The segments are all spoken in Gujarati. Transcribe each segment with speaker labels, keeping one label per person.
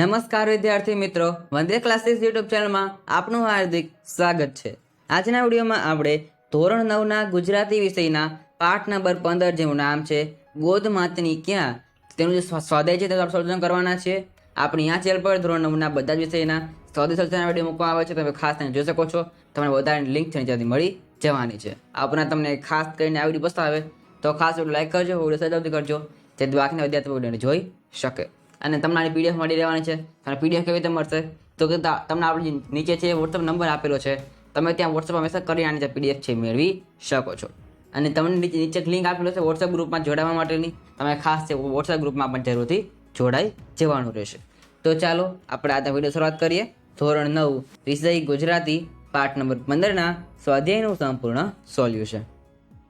Speaker 1: નમસ્કાર વિદ્યાર્થી મિત્રો, વંદે ક્લાસીસ યુટ્યુબ ચેનલમાં આપનું હાર્દિક સ્વાગત છે. આજના વિડીયોમાં આપણે ધોરણ નવના ગુજરાતી વિષયના પાઠ નંબર પંદર જેનું નામ છે ગોધ માતની ક્યાં? તેનું જે સ્વાદાય છે તેનું સોલ્યુશન કરવાના છે આપણી આ ચેનલ પર ધોરણ નવના બધા જ વિષયના સ્વાધ્યાય સર્જનના વીડિયો મૂકવામાં આવે છે, તમે ખાસ તેને જોઈ શકો છો. તમને વધારે લિંક છે, ત્યાંથી મળી જવાની છે. આપણા તમને ખાસ કરીને આ વીડિયો પસંદ આવે તો ખાસ લાઈક કરજો, વીડિયો સજાવતી કરજો, જેથી બાકીના વિદ્યાર્થીઓ વિડીયોને જોઈ શકે. અને આની પીડીએફ મળી રહેવાની છે. અને પીડીએફ કેવી રીતે મળશે? તો કે તમને આપણે નીચે છે વોટ્સઅપ નંબર આપેલો છે. તમે ત્યાં વોટ્સઅપમાં મેસેજ કરી આની પીડીએફ છે મેળવી શકો છો. અને તમને નીચે નીચે લિંક આપેલો છે વોટ્સઅપ ગ્રુપમાં જોડાવા માટેની. તમે ખાસ છે વોટ્સઅપ ગ્રુપમાં પણ જરૂરથી જોડાઈ જવાનું રહેશે. તો ચાલો, આપણે આજના વીડિયો શરૂઆત કરીએ. ધોરણ નવ વિષય ગુજરાતી, પાઠ નંબર પંદરના, સ્વાધ્યાયનું સંપૂર્ણ સોલ્યુશન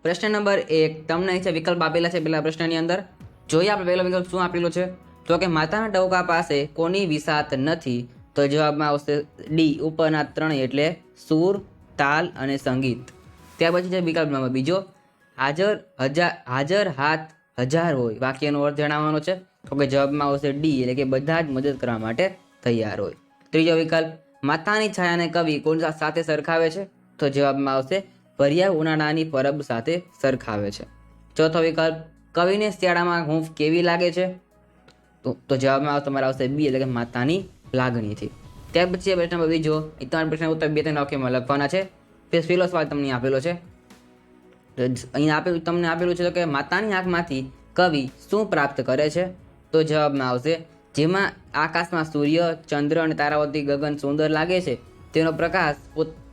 Speaker 1: પ્રશ્ન નંબર એક, તમને છે વિકલ્પ આપેલા છે પેલા પ્રશ્નની અંદર, જોઈએ આપણે પહેલો વિકલ્પ શું આપેલો છે? તો કે માતાના ડોકા પાસે કોની વિસાત નથી, તો જવાબમાં આવશે ડી, ઉપરના ત્રણ એટલે સૂર, તાલ અને સંગીત. ત્યાર પછી છે વિકલ્પ નંબર બીજો, હાજર હજાર હાજર હાથ, હજાર હોય. વાક્યનો અર્થ જણાવવાનો છે. તો કે જવાબમાં આવશે ડી, એટલે કે બધા જ મદદ કરવા માટે તૈયાર હોય. ત્રીજો વિકલ્પ, માતાની છાયાને કવિ કોણ સાથે સરખાવે છે? તો જવાબમાં આવશે ભર્યા ઉનાળાની પરબ સાથે સરખાવે છે. ચોથો વિકલ્પ, કવિને શિયાળામાં હૂંફ કેવી લાગે છે? તો જવાબમાં આવશે તમારે આવશે બી એટલે કે માતાની લાગણીથી. ત્યાર પછી પ્રશ્ન નંબર બીજો એ ત્રણ પ્રશ્ન ઉત્તર બે ત્રણ વાક્યમાં લખવાના છે. તે પહેલો સવાલ તમને આપેલો છે. અહીં આપેલું તમને આપેલું છે તો કે માતાની આંખમાંથી કવિ શું પ્રાપ્ત કરે છે? તો જવાબમાં આવશે, જેમાં આકાશમાં સૂર્ય, ચંદ્ર અને તારાવતી ગગન સુંદર લાગે છે, તેનો પ્રકાશ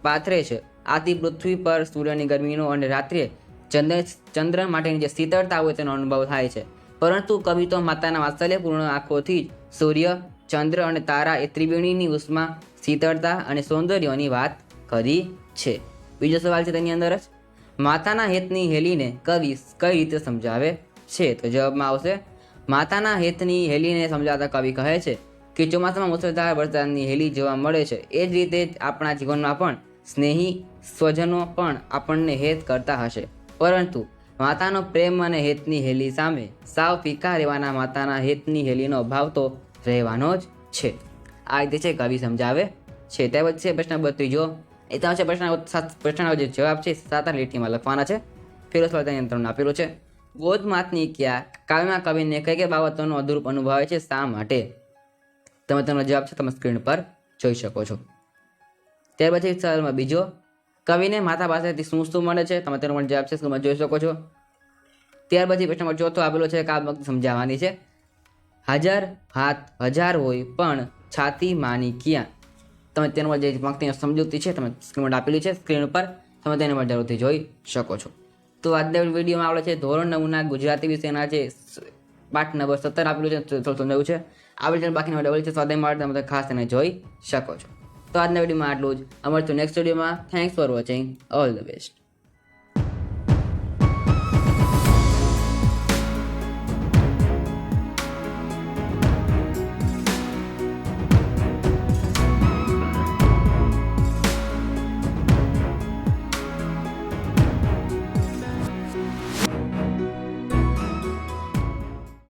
Speaker 1: પાથરે છે. આથી પૃથ્વી પર સૂર્યની ગરમીનો અને રાત્રે ચંદ્ર ચંદ્ર માટેની જે શીતળતા હોય તેનો અનુભવ થાય છે. પરંતુ કવિ તો માતાના વાત્સલ્યપૂર્ણ આંખોથી જ સૂર્ય, ચંદ્ર અને તારા એ ત્રિવેણીની ઉષ્મા, શીતળતા અને સૌંદર્યની વાત કરી છે. બીજો સવાલ છે તેની અંદર જ. માતાના હેતની હેલીને કવિ કઈ રીતે સમજાવે છે? તો જવાબમાં આવશે, માતાના હેતની હેલીને સમજાવતા કવિ કહે છે કે ચોમાસામાં મુસળધાર વરસાદની હેલી જોવા મળે છે. એ જ રીતે આપણા જીવનમાં પણ સ્નેહી સ્વજનો પણ આપણને હેત કરતા હશે. પરંતુ માતાનો પ્રેમ અને હેતની હેલી સામે સાવ ફીકા રહેવાના માતાના હેતની હેલીનો અભાવ તો રહેવાનો જ છે. આ રીતે છે કવિ સમજાવે છે. ત્યાર પછી છે પ્રશ્ન નંબર ત્રીજો એ તો છે પ્રશ્ન પ્રશ્નનો જે જવાબ છે સાત લીટીમાં લખવાના છે. ફેરો સવાલ ત્યાં તમને આપેલો છે. ગોધમાતની ક્યાં કાવ્યમાં કવિને કઈ કઈ બાબતોનો અધૂરપ અનુભવે છે શા માટે? તમે તેનો જવાબ છે તમે સ્ક્રીન પર જોઈ શકો છો. ત્યાર પછી સવાલમાં બીજો. કવિને માતા પાસેથી શું શું મળે છે? તમે તેનો પણ જવાબ છે સ્ક્રીનમાં જોઈ શકો છો? ત્યાર પછી પ્રશ્ન નંબર ચોથો આપેલો છે કાવ્ય સમજાવવાની છે. હાજર હાથ હજાર હોય, પણ છાતી માની ક્યાં? તમે તેનો જે પંક્તિની સમજૂતી છે, તમે સ્ક્રીન આપેલી છે સ્ક્રીન ઉપર તમે તેને પણ જરૂરથી જોઈ શકો છો. તો આજના વિડીયોમાં આપણે છે, ધોરણ નવના ગુજરાતી વિષયના જે પાઠ નંબર સત્તર આપેલું છે થોડું સમજાવ્યું છે. આપણે બાકીના ડબલ છે, સ્વાધ્યાય માટે તમે ખાસ તેને જોઈ શકો છો. તો આજના વિડીયોમાં આટલું જ. અમારે નેક્સ્ટ વિડીયોમાં. Thanks for watching all the best